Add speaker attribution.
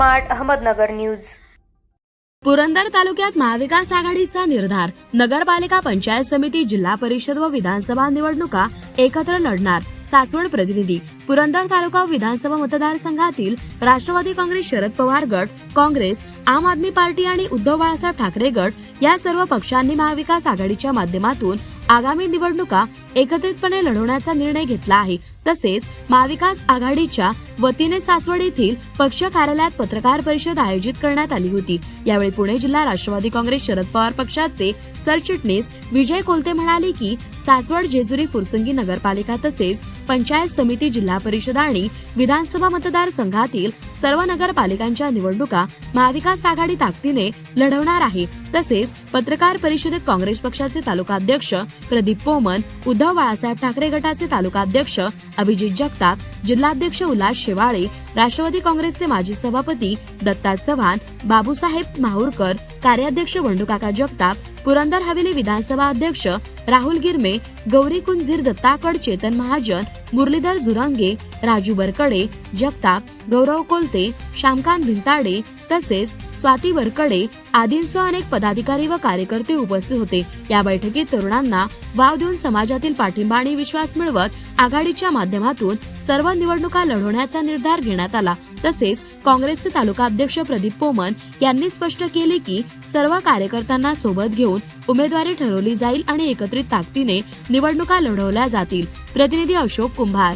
Speaker 1: Smart Ahmednagar news.
Speaker 2: Purandar तालुक्यात महाविकास आघाडीचा निर्धार नगरपालिका पंचायत समिती जिल्हा परिषद व विधानसभा निवडणुका एकत्र लढणार सासवड प्रतिनिधी पुरंदर तालुका विधानसभा मतदारसंघातील राष्ट्रवादी काँग्रेस शरद पवार गट काँग्रेस आम आदमी पार्टी आणि उद्धव बाळासाहेब ठाकरे गट या सर्व पक्षांनी महाविकास आघाडीच्या माध्यमातून आगामी निवडणुका एकत्रितपणे लढवण्याचा निर्णय घेतला आहे. तसेच महाविकास आघाडीच्या वतीने सासवड येथील पक्ष कार्यालयात पत्रकार परिषद आयोजित करण्यात आली होती. यावेळी पुणे जिल्हा राष्ट्रवादी काँग्रेस शरद पवार पक्षाचे सरचिटणीस विजय कोलते म्हणाले की सासवड जेजुरी फुरसंगी नगरपालिका तसेच पंचायत समिती जिल्हा परिषद आणि विधानसभा मतदारसंघातील सर्व नगरपालिकांच्या निवडणुका महाविकास आघाडी ताकदीने लढवणार आहे. तसेच पत्रकार परिषदेत काँग्रेस पक्षाचे तालुकाध्यक्ष प्रदीप पोमन उद्धव बाळासाहेब ठाकरे गटाचे तालुकाध्यक्ष अभिजित जगताप जिल्हाध्यक्ष उल्हास शेवाळे राष्ट्रवादी काँग्रेसचे माजी सभापती दत्ता चव्हाण बाबूसाहेब माहूरकर कार्याध्यक्ष बंडूकाका जगताप पुरंदर हवेली विधानसभा अध्यक्ष राहुल गिरमे गौरी कुंजीर दत्ताकड चेतन महाजन मुरलीधर झुरंगे राजू बरकडे जगताप गौरव कोलते श्यामकांत भिंताडे तसेच स्वाती वरकडे आदींसह अनेक पदाधिकारी व कार्यकर्ते उपस्थित होते. या बैठकीत तरुणांना वाव देऊन समाजातील पाठिंबा आणि विश्वास मिळवत आघाडीच्या माध्यमातून सर्व निवडणुका लढवण्याचा निर्धार घेण्यात आला. तसेच काँग्रेसचे तालुका अध्यक्ष प्रदीप पोमन यांनी स्पष्ट केले की सर्व कार्यकर्त्यांना सोबत घेऊन उमेदवारी ठरवली जाईल आणि एकत्रित ताकदीने निवडणुका लढवल्या जातील. प्रतिनिधी अशोक कुंभार